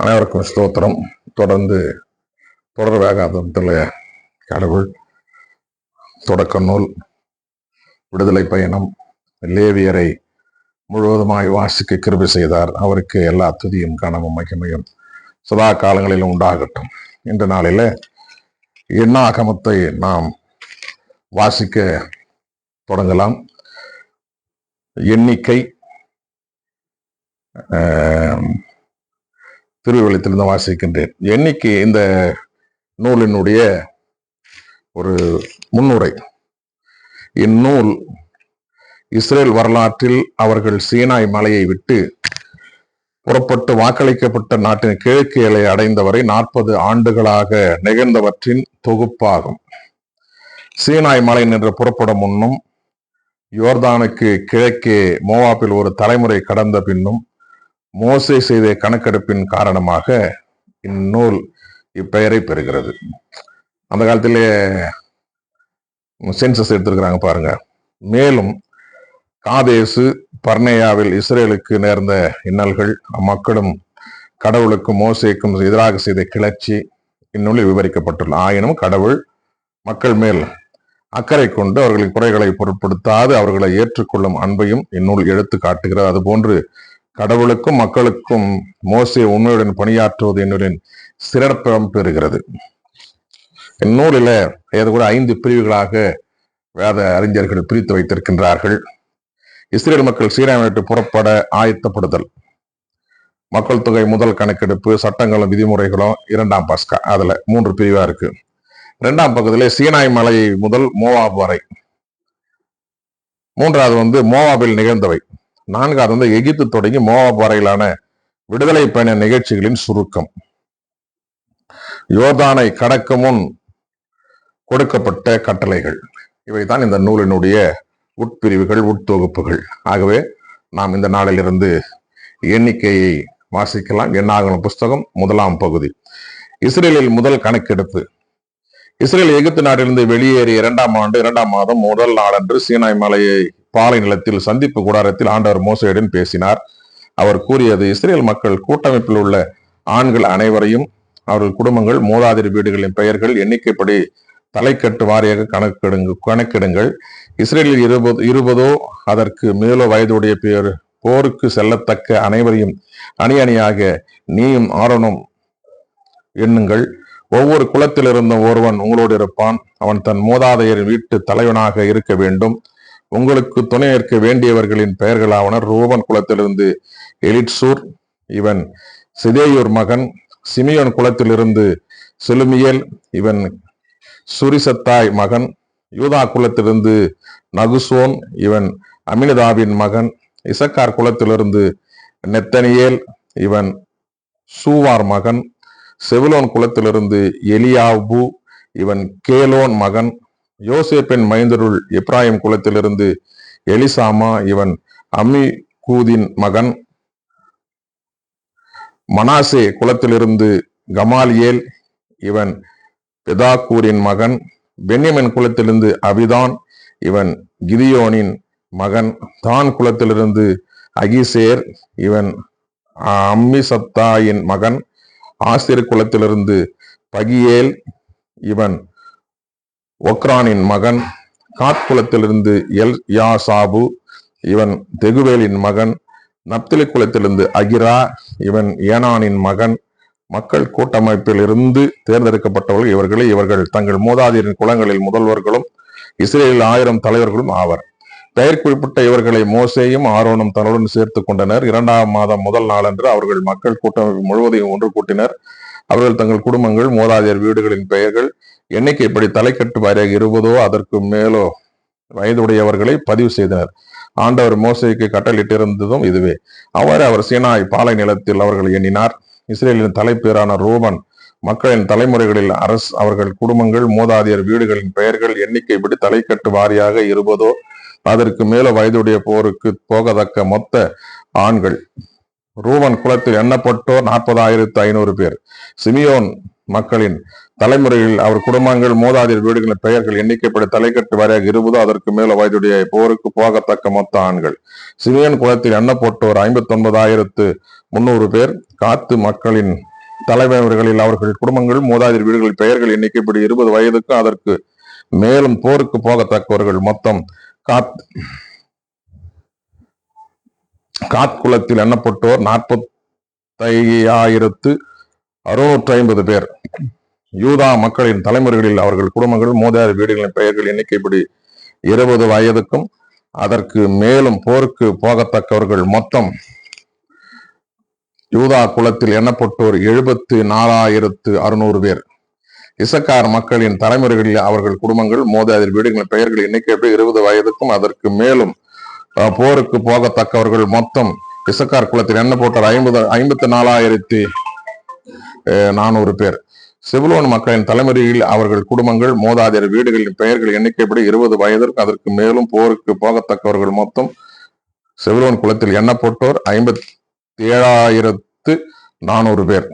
அனைவருக்கும் ஸ்தோத்திரம். தொடர்ந்து தொடர் வேகாதத்தில் கடவுள் தொடக்க நூல் விடுதலை பயணம் லேவியரை முழுவதுமாய் வாசிக்க கிருபை செய்தார். அவருக்கு எல்லா துதியும் கனமும் மகிமையும் சதா காலங்களிலும் உண்டாகட்டும். இந்த நாளில் எண்ணாகமத்தை நாம் வாசிக்க தொடங்கலாம். எண்ணிக்கை ஆம், வாசிக்கின்றேன். எண்ணிக்கை இந்த நூலினுடைய ஒரு முன்னுரை. இந்நூல் இஸ்ரேல் வரலாற்றில் அவர்கள் சீனாய் மலையை விட்டு புறப்பட்டு வாக்களிக்கப்பட்ட நாட்டின் கிழக்கு எல்லை அடைந்தவரை நாற்பது ஆண்டுகளாக நிகழ்ந்தவற்றின் தொகுப்பாகும். சீனாய் மலை நின்று புறப்படும் முன்னும் யோர்தானுக்கு கிழக்கே மோவாப்பில் ஒரு தலைமுறை கடந்த பின்னும் மோசை செய்த கணக்கெடுப்பின் காரணமாக இந்நூல் இப்பெயரை பெறுகிறது. அந்த காலத்திலே சென்சஸ் எடுத்திருக்கிறாங்க பாருங்க. மேலும் காதேசு பர்னேயாவில் இஸ்ரேலுக்கு நேர்ந்த இன்னல்கள் அம்மக்களும் கடவுளுக்கும் மோசைக்கும் எதிராக செய்த கிளர்ச்சி இந்நூலில் விவரிக்கப்பட்டுள்ள ஆயினும் கடவுள் மக்கள் மேல் அக்கறை கொண்டு அவர்களின் குறைகளை பொருட்படுத்தாது அவர்களை ஏற்றுக்கொள்ளும் அன்பையும் இந்நூல் எடுத்து காட்டுகிறது அதுபோன்று கடவுளுக்கும் மக்களுக்கும் மோசை உண்மையுடன் பணியாற்றுவது என்னுடன் சிறப்பம் பெறுகிறது. இந்நூலில் இது கூட ஐந்து பிரிவுகளாக வேத அறிஞர்கள் பிரித்து வைத்திருக்கின்றார்கள். இஸ்ரேல் மக்கள் சீனாவை விட்டு புறப்பட ஆயத்தப்படுதல் மக்கள் தொகை முதல் கணக்கெடுப்பு சட்டங்களும் விதிமுறைகளும் இரண்டாம் பாஸ்கா அதில் மூன்று பிரிவாக இருக்கு. இரண்டாம் பக்கத்தில் சீனாய் மலை முதல் மோவாப் வரை மூன்றாவது வந்து மோவாபில் நிகழ்ந்தவை. நான்காவது வந்து எகிப்து தொடங்கி மோவாப் வரையிலான விடுதலை பயண நிகழ்ச்சிகளின் சுருக்கம். யோர்தானை கடக்க முன் கொடுக்கப்பட்ட கட்டளைகள். இவைதான் இந்த நூலினுடைய உட்பிரிவுகள் உட்தொகுப்புகள். ஆகவே நாம் இந்த நாளிலிருந்து எண்ணிக்கையை வாசிக்கலாம். எண்ணாகணும் புஸ்தகம் முதலாம் பகுதி. இஸ்ரேலில் முதல் கணக்கெடுப்பு. இஸ்ரேல் எகிப்து நாட்டிலிருந்து வெளியேறி இரண்டாம் ஆண்டு இரண்டாம் மாதம் முதல் நாளன்று சீனாய் மலையை பாலை நிலத்தில் சந்திப்பு கூடாரத்தில் ஆண்டவர் மோசையுடன் பேசினார். அவர் கூறியது இஸ்ரேல் மக்கள் கூட்டமைப்பில் உள்ள ஆண்கள் அனைவரையும் அவர்கள் குடும்பங்கள் மூதாதிரி வீடுகளின் பெயர்கள் எண்ணிக்கைப்படி தலைக்கட்டு வாரியாக கணக்கெடுங்க கணக்கெடுங்கள். இஸ்ரேலில் இருபது இருபதோ அதற்கு மேலோ வயதுடைய பேர் போருக்கு செல்லத்தக்க அனைவரையும் அணி அணியாக நீயும் ஆரோனும் எண்ணுங்கள். ஒவ்வொரு குலத்திலிருந்தும் ஒருவன் உங்களோடு இருப்பான். அவன் தன் மூதாதையர் வீட்டு தலைவனாக இருக்க வேண்டும். உங்களுக்கு துணை நிற்க வேண்டியவர்களின் பெயர்களாவன ரூபன் குலத்திலிருந்து எலிட்சூர் இவன் சிதேயூர் மகன் சிமியோன் குலத்திலிருந்து செலுமியல் இவன் சுரிசத்தாய் மகன் யூதா குலத்திலிருந்து நகுசோன் இவன் அமினதாவின் மகன் இசக்கார் குலத்திலிருந்து நெத்தனியேல் இவன் சூவார் மகன் செவிலோன் குலத்திலிருந்து எலியாபு இவன் கேலோன் மகன் யோசேப்பின் மைந்தருள் இப்ராஹிம் குலத்திலிருந்து எலிசாமா இவன் அம்மி கூதின் மகன். மனாசே குலத்திலிருந்து கமாலியேல் இவன் பெதாக்கூரின் மகன். பென்யமின் குலத்திலிருந்து அபிதான் இவன் கிதியோனின் மகன். தான் குலத்திலிருந்து அகிசேர் இவன் அம்மிசத்தாயின் மகன். ஆசிரியர் குலத்திலிருந்து பகியேல் இவன் ஒக்ரானின் மகன் காத் குலத்திலிருந்து எல் யாசாபு இவன் தெகுவேலின் மகன் நப்திலி குலத்திலிருந்து அகிரா இவன் ஏனானின் மகன் மக்கள் கூட்டமைப்பில் இருந்து தேர்ந்தெடுக்கப்பட்டவர்கள் இவர்களே. இவர்கள் தங்கள் மூதாதியரின் குலங்களில் முதல்வர்களும் இஸ்ரேலில் ஆயிரம் தலைவர்களும் ஆவர். பெயர் குறிப்பிட்ட இவர்களை மோசேயும் ஆரோனும் தன்னுடன் சேர்த்து கொண்டனர். இரண்டாம் மாதம் முதல் நாளன்று அவர்கள் மக்கள் கூட்டமைப்பு முழுவதையும் ஒன்று கூட்டினர். அவர்கள் தங்கள் குடும்பங்கள் மூதாதையர் வீடுகளின் பெயர்கள் எண்ணிக்கைப்படி தலைக்கட்டு வாரியாக இருபதோ அதற்கு மேலோ வயதுடையவர்களை பதிவு செய்தனர். ஆண்டவர் மோசைக்கு கட்டளிட்டிருந்ததும் இதுவே. அவ்வாறு அவர் சீனாய் பாலை நிலத்தில் அவர்கள் எண்ணினார். இஸ்ரேலின் தலைப்பேரான ரோமன் மக்களின் தலைமுறைகளில் அரசு அவர்கள் குடும்பங்கள் மூதாதையர் வீடுகளின் பெயர்கள் எண்ணிக்கைப்படி தலைக்கட்டு வாரியாக இருபதோ அதற்கு மேல வயதுடைய போருக்கு போகத்தக்க மொத்த ஆண்கள். ரூவன் குலத்தில் எண்ணப்பட்டோர் நாற்பதாயிரத்து ஐநூறு பேர். சிமியோன் மக்களின் தலைமுறையில் அவர் குடும்பங்கள் மூதாதையர் வீடுகளின் பெயர்கள் எண்ணிக்கைப்படி தலைக்கட்டு வாரியாக இருபதோ அதற்கு மேல வயதுடைய போருக்கு போகத்தக்க மொத்த ஆண்கள். சிமியோன் குலத்தில் எண்ணப்பட்டோர் ஐம்பத்தி ஒன்பதாயிரத்து முன்னூறு பேர். காத்து மக்களின் தலைவர்களில் அவர்கள் குடும்பங்கள் மூதாதிர் வீடுகளில் பெயர்கள் எண்ணிக்கைப்படி இருபது வயதுக்கும் அதற்கு மேலும் போருக்கு போகத்தக்கவர்கள் மொத்தம் காத் காத்குளத்தில் எண்ணப்பட்டோர் நாற்பத்தி நாற்பத்தையாயிரத்து அறுநூற்றி ஐம்பது பேர். யூதா மக்களின் தலைமுறைகளில் அவர்கள் குடும்பங்கள் மூதாதிர் வீடுகளின் பெயர்கள் எண்ணிக்கைப்படி இருபது வயதுக்கும் அதற்கு மேலும் போருக்கு போகத்தக்கவர்கள் மொத்தம் யூதா குலத்தில் எண்ணப்பட்டோர் எழுபத்து நாலாயிரத்து அறுநூறு பேர். இசக்கார் மக்களின் தலைமுறைகளில் அவர்கள் குடும்பங்கள் மோதாதிர் வீடுகளின் பெயர்கள் எண்ணிக்கைப்படி இருபது வயதுக்கும் அதற்கு மேலும் அஹ், போருக்கு போகத்தக்கவர்கள் மொத்தம் இசக்கார் குலத்தில் எண்ணப்பட்டோர் ஐம்பது ஐம்பத்தி நாலாயிரத்தி நானூறு பேர். செவிலோன் மக்களின் தலைமுறையில் அவர்கள் குடும்பங்கள் மோதாதியர் வீடுகளின் பெயர்கள் எண்ணிக்கைப்படி இருபது வயதிற்கும் அதற்கு மேலும் போருக்கு போகத்தக்கவர்கள் மொத்தம் செவிலோன் குலத்தில் எண்ணப்பட்டோர் ஐம்பத்தி ஏழாயிரத்து நானூறு பேர்.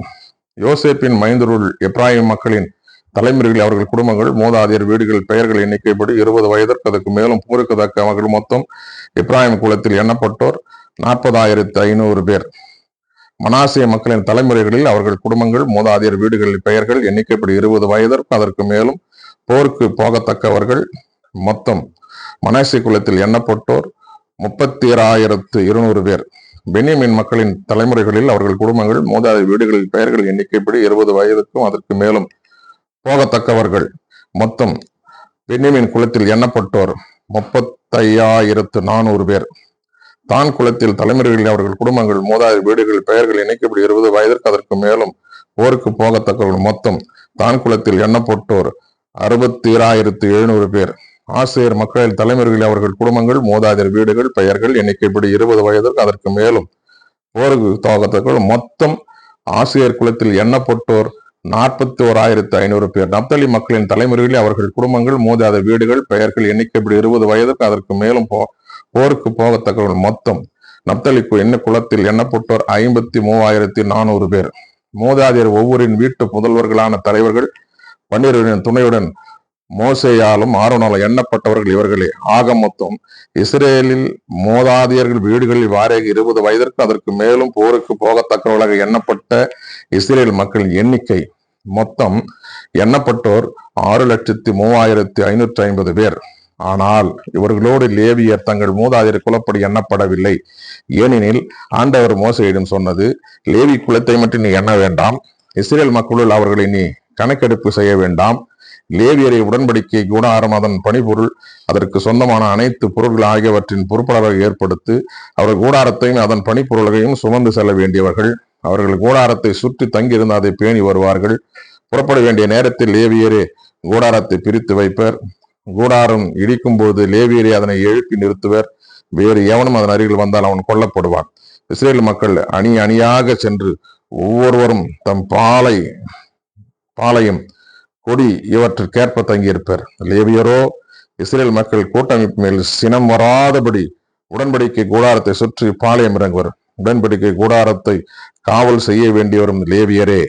யோசேப்பின் மைந்தருள் எப்ராஹிம் மக்களின் தலைமுறையில் அவர்கள் குடும்பங்கள் மூதாதியர் வீடுகள் பெயர்கள் எண்ணிக்கைப்படி இருபது வயதிற்கு அதற்கு மேலும் போருக்கு தக்க அவர்கள் மொத்தம் இப்ராஹிம் குலத்தில் எண்ணப்பட்டோர் நாற்பதாயிரத்து ஐநூறு பேர். மனாசிய மக்களின் தலைமுறைகளில் அவர்கள் குடும்பங்கள் மூதாதையர் வீடுகளில் பெயர்கள் எண்ணிக்கைப்படி இருபது வயதிற்கும் அதற்கு மேலும் போருக்கு போகத்தக்கவர்கள். மொத்தம் மனாசிய குலத்தில் எண்ணப்பட்டோர் முப்பத்தி ஆயிரத்து இருநூறு பேர். பெனியமின் மக்களின் தலைமுறைகளில் அவர்கள் குடும்பங்கள் மூதாதையர் வீடுகளில் பெயர்கள் எண்ணிக்கைப்படி இருபது வயதுக்கும் அதற்கு மேலும் போகத்தக்கவர்கள். மொத்தம் பென்யமின் குலத்தில் எண்ணப்பட்டோர் முப்பத்தையாயிரத்து நானூறு பேர். தான் குலத்தில் தலைமுறைகளில் அவர்கள் குடும்பங்கள் மூதாதையர் வீடுகள் பெயர்கள் இணைக்கப்படி இருபது வயதிற்கு அதற்கு மேலும் போருக்கு போகத்தக்கவர்கள் மொத்தம் தான் குலத்தில் எண்ணப்பட்டோர் அறுபத்தி ஆயிரத்து எழுநூறு பேர். ஆசிரியர் மக்களின் தலைமுறைகளில் அவர்கள் குடும்பங்கள் மூதாதையர் வீடுகள் பெயர்கள் எண்ணிக்கைப்படி இருபது வயதிற்கு அதற்கு மேலும் போருக்கு போகத்தக்கவர்கள் மொத்தம் ஆசிரியர் குலத்தில் எண்ணப்பட்டோர் நாற்பத்தி ஓராயிரத்து ஐநூறு பேர். நப்தலி மக்களின் தலைமுறைகளில் அவர்கள் குடும்பங்கள் மூதாத வீடுகள் பெயர்கள் எண்ணிக்கைப்படி இருபது வயதுக்கு அதற்கு மேலும் போ போருக்கு போகத்தக்கவர்கள் மொத்தம் நப்தலிக்கு என்ன குளத்தில் எண்ணப்பட்டோர் ஐம்பத்தி மூவாயிரத்தி நானூறு பேர். மூதாதையர் ஒவ்வொரின் வீட்டு முதல்வர்களான தலைவர்கள் பன்னிரவின் துணையுடன் மோசையாலும் ஆரோனாலும் எண்ணப்பட்டவர்கள் இவர்களே. ஆக மொத்தம் இஸ்ரேலில் மோதாதியர்கள் வீடுகளில் வாரேக இருபது வயதிற்கு அதற்கு மேலும் போருக்கு போகத்தக்கவர்களாக எண்ணப்பட்ட இஸ்ரேல் மக்களின் எண்ணிக்கை மொத்தம் எண்ணப்பட்டோர் ஆறு லட்சத்தி மூவாயிரத்தி ஐநூற்றி ஐம்பது பேர். ஆனால் இவர்களோடு லேவியர் தங்கள் மூதாதையர் குலப்படி எண்ணப்படவில்லை. ஏனெனில் ஆண்டவர் மோசையிடம் சொன்னது லேவி குலத்தை மட்டும் நீ எண்ண வேண்டாம். இஸ்ரேல் மக்களுள் அவர்களை நீ கணக்கெடுப்பு செய்ய வேண்டாம். லேவியரை உடன்படிக்கை கூடாரம் அதன் பணிபொருள் அதற்கு சொந்தமான அனைத்து பொருட்கள் ஆகியவற்றின் பொறுப்பாளராக ஏற்படுத்தி அவர்கள் கூடாரத்தையும் அதன் பணிப்பொருள்களையும் சுமந்து செல்ல வேண்டியவர்கள். அவர்கள் கூடாரத்தை சுற்றி தங்கியிருந்த அதை பேணி வருவார்கள். புறப்பட வேண்டிய நேரத்தில் லேவியரே கூடாரத்தை பிரித்து வைப்பர். கூடாரம் இடிக்கும் போது லேவியரை அதனை எழுப்பி நிறுத்துவர். வேறு எவனும் அதன் அருகில் வந்தால் அவன் கொல்லப்படுவான். இஸ்ரேல் மக்கள் அணி அணியாக சென்று ஒவ்வொருவரும் தம் பாலை பாலையும் கொடி இவற்றிற்கேற்ப தங்கியிருப்பர். லேவியரோ இஸ்ரேல் மக்கள் கூட்டமைப்பு மேல் சினம் வராதபடி உடன்படிக்கை கூடாரத்தை சுற்றி பாளையம் இறங்குவர். உடன்படிக்கை கூடாரத்தை காவல் செய்ய வேண்டியவரும் லேவியரே.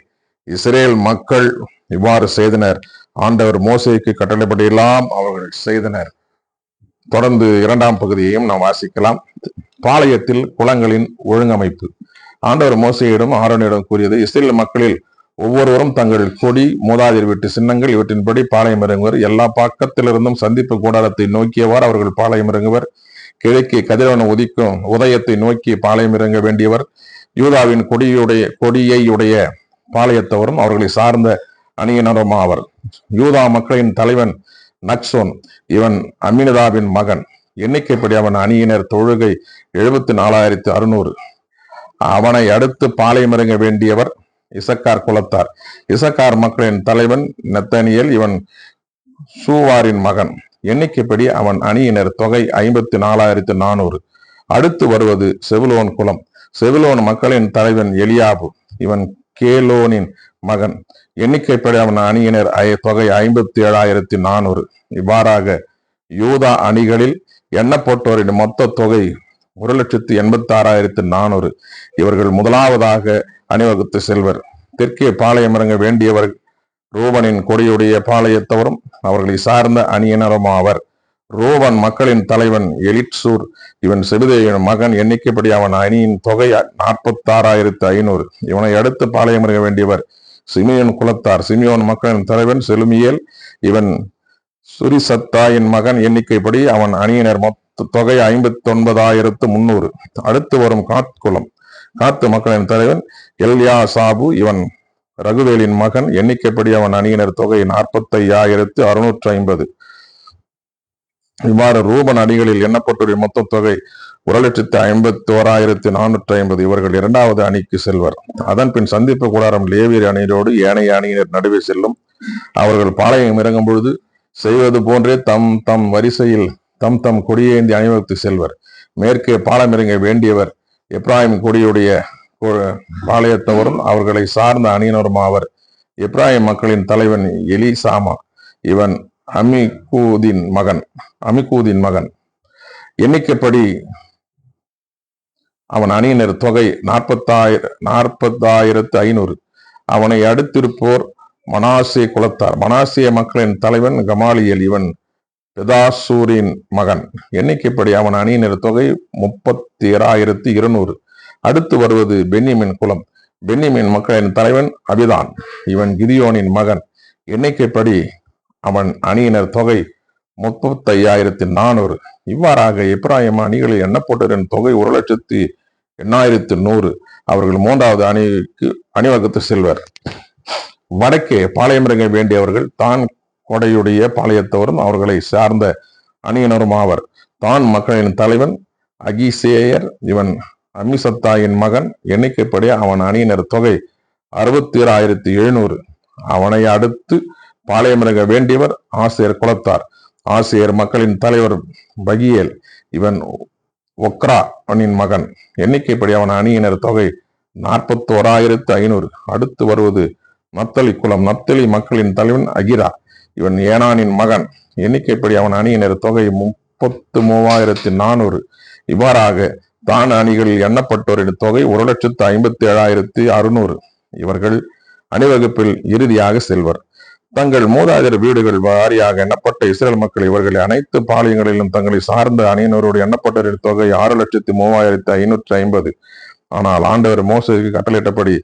இஸ்ரேல் மக்கள் இவ்வாறு செய்தனர். ஆண்டவர் மோசைக்கு கட்டளைப்படியெல்லாம் அவர்கள் செய்தனர். தொடர்ந்து இரண்டாம் பகுதியையும் நாம் வாசிக்கலாம். பாளையத்தில் குளங்களின் ஒழுங்கமைப்பு. ஆண்டவர் மோசையிடம் ஆரோனியிடம் கூறியது இஸ்ரேல் மக்களில் ஒவ்வொருவரும் தங்கள் கொடி மூதாதிர் வீட்டு சின்னங்கள் இவற்றின்படி பாளையம் இறங்குவர். எல்லா பக்கத்திலிருந்தும் சந்திப்பு கூடாரத்தை நோக்கியவாறு அவர்கள் பாளையம் இறங்குவர். கிழக்கே கதிரவன உதிக்கும் உதயத்தை நோக்கி பாளையம் இறங்க வேண்டியவர். யூதாவின் கொடியுடைய கொடியை உடைய பாளையத்தவரும் அவர்களை சார்ந்த அணியினரும் ஆவர். யூதா மக்களின் தலைவன் நக்சோன் இவன் அமினதாவின் மகன். எண்ணிக்கைப்படி அவன் அணியினர் தொழுகை எழுபத்தி நாலாயிரத்து அறுநூறு. அவனை அடுத்து பாளையம் இறங்க வேண்டியவர் இசக்கார் குலத்தார். இசக்கார் மக்களின் தலைவன் நெத்தனியல் இவன் சூவாரின் மகன். எண்ணிக்கைப்படி அவன் அணியினர் தொகை ஐம்பத்தி நாலாயிரத்து நானூறு. அடுத்து வருவது செவிலோன் குலம். செவிலோன் மக்களின் தலைவன் எலியாபு. இவன் கேலோனின் மகன். எண்ணிக்கைப்படி அவன் அணியினர் தொகை ஐம்பத்தி ஏழாயிரத்தி நானூறு இவ்வாறாக யூதா அணிகளில் எண்ணப்பட்டோரின் மொத்த தொகை ஒரு லட்சத்தி எண்பத்தி ஆறாயிரத்தி நானூறு இவர்கள் முதலாவதாக அணிவகுத்து செல்வர். தெற்கே பாளையமிறங்க வேண்டியவர் ரூபனின் கொடியுடைய பாளையத்தவரும் அவர்களை சார்ந்த அணியினரும் ஆவர். மக்களின் தலைவன் எலிட்சூர். இவன் செபிதேயின் மகன் எண்ணிக்கைப்படி அவன் அணியின் தொகை நாற்பத்தாறாயிரத்து ஐநூறு இவனை அடுத்து பாளையமிறங்க வேண்டியவர் சிமியோன் குலத்தார் சிமியோன் மக்களின் தலைவன் செலுமியல் இவன் சுரிசத்தாயின் மகன் எண்ணிக்கைப்படி அவன் அணியினர் மொத்த தொகை ஐம்பத்தி ஒன்பதாயிரத்து முன்னூறு. அடுத்து வரும் காத்குலம் காத்து மக்களின் தலைவன் எல்யா சாபு இவன் ரகுவேலின் மகன் எண்ணிக்கைப்படி அவன் அணியினர் தொகை நாற்பத்தையாயிரத்து அறுநூற்று ஐம்பது. இவ்வாறு ரூபன் அணிகளில் எண்ணப்பட்டுள்ள மொத்த தொகை ஒரு லட்சத்து ஐம்பத்தி ஓராயிரத்தி நானூற்றி ஐம்பது இவர்கள் இரண்டாவது அணிக்கு செல்வர். அதன் பின் சந்திப்பு கூடாரம் லேவியர் அணியினோடு ஏனைய அணியினர் நடுவே செல்லும். அவர்கள் பாளையம் இறங்கும் பொழுது செய்வது போன்றே தம் தம் வரிசையில் தம் தம் கொடியேந்தி அணிவகுத்து செல்வர். மேற்கே பாலம் இறங்க வேண்டியவர் இப்ராஹிம் கொடியுடைய பாளையத்தவரும் அவர்களை சார்ந்த அணியினரும் ஆவர். இப்ராஹிம் மக்களின் தலைவன் எலி சாமா இவன் அமிகூதின் மகன் அமிகூதின் மகன். எண்ணிக்கைப்படி அவன் அணியினர் தொகை நாற்பத்தாயிரம் நாற்பதாயிரத்து ஐநூறு அவனை அடுத்திருப்போர் மனாசே குலத்தார். மனாசிய மக்களின் தலைவன் கமாலியல் இவன் பெதாசூரின் மகன். எண்ணிக்கைப்படி அவன் அணியினர் தொகை முப்பத்தி ஏழாயிரத்தி இருநூறு அடுத்து வருவது பென்னிமின் குலம். பென்னிமின் மக்களின் தலைவன் அபிதான். இவன் கிதியோனின் மகன். எண்ணிக்கைப்படி அவன் அணியினர் தொகை முப்பத்தையாயிரத்தி நானூறு இவ்வாறாக இப்ராஹிம் அணிகளில் எண்ணப்பட்டவரின் தொகை ஒரு லட்சத்தி எண்ணாயிரத்து நூறு அவர்கள் மூன்றாவது அணிக்கு அணிவகுத்து செல்வர். வடக்கே பாளையமிறங்க வேண்டியவர்கள் தான் கொடையுடைய பாளையத்தவரும் அவர்களை சார்ந்த அணியினரும் ஆவர். தான் மக்களின் தலைவன் அகிசேயர் இவன் அமிசத்தாயின் மகன். எண்ணிக்கைப்படி அவன் அணியினர் தொகை அறுபத்தி ஆயிரத்தி எழுநூறு. அவனை அடுத்து பாளையமிறங்க வேண்டியவர் ஆசிரியர் குலத்தார். ஆசிரியர் மக்களின் தலைவர் பகியல் இவன் ஒக்ரா அணியின் மகன். எண்ணிக்கைப்படி அவன் அணியினர் தொகை நாற்பத்தோராயிரத்து ஐநூறு. அடுத்து வருவது நத்தலி குலம் நத்தலி மக்களின் தலைவன் அகிரா. இவன் ஏனானின் மகன். எண்ணிக்கைப்படி அவன் அணியினர் தொகை முப்பத்து மூவாயிரத்தி நானூறு. இவ்வாறாக தான் அணிகளில் எண்ணப்பட்டோரின் தொகை ஒரு லட்சத்து ஐம்பத்தி ஏழாயிரத்தி அறுநூறு. இவர்கள் அணிவகுப்பில் இறுதியாக செல்வர். தங்கள் மூதாதர வீடுகள் வாரியாக எண்ணப்பட்ட இஸ்ரேல் மக்கள் இவர்களை அனைத்து பாளையங்களிலும் தங்களை சார்ந்த அணியினரோடு எண்ணப்பட்டவரின் தொகை ஆறு லட்சத்தி மூவாயிரத்தி ஐநூற்றி ஐம்பது. ஆனால் ஆண்டவர் மோசைக்கு கட்டளையிட்டபடி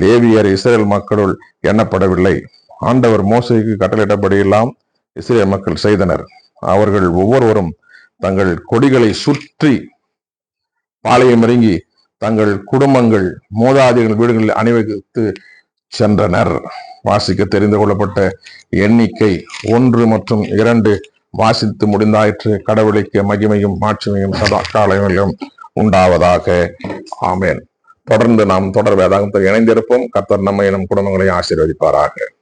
லேவியர் இஸ்ரேல் மக்களுள் எண்ணப்படவில்லை. ஆண்டவர் மோசைக்கு கட்டளையிட்டபடியெல்லாம் இஸ்ரேல் மக்கள் செய்தனர். அவர்கள் ஒவ்வொருவரும் தங்கள் கொடிகளை சுற்றி பாளையம் இறங்கி தங்கள் குடும்பங்கள் மூதாதிகள் வீடுகளில் அணிவகுத்து சென்றனர். வாசிக்க தெரிந்து கொள்ளப்பட்ட எண்ணிக்கை ஒன்று மற்றும் இரண்டு வாசித்து முடிந்தாயிற்று. கடவுளுக்கு மகிமையும் மாட்சிமையும் சதா காலங்களிலும் உண்டாவதாக. ஆமேன். தொடர்ந்து நாம் தொடர் வேதாகத்தில் இணைந்திருப்போம். கத்தர் நம்மை நம் குடும்பங்களை ஆசீர்வதிப்பாராக.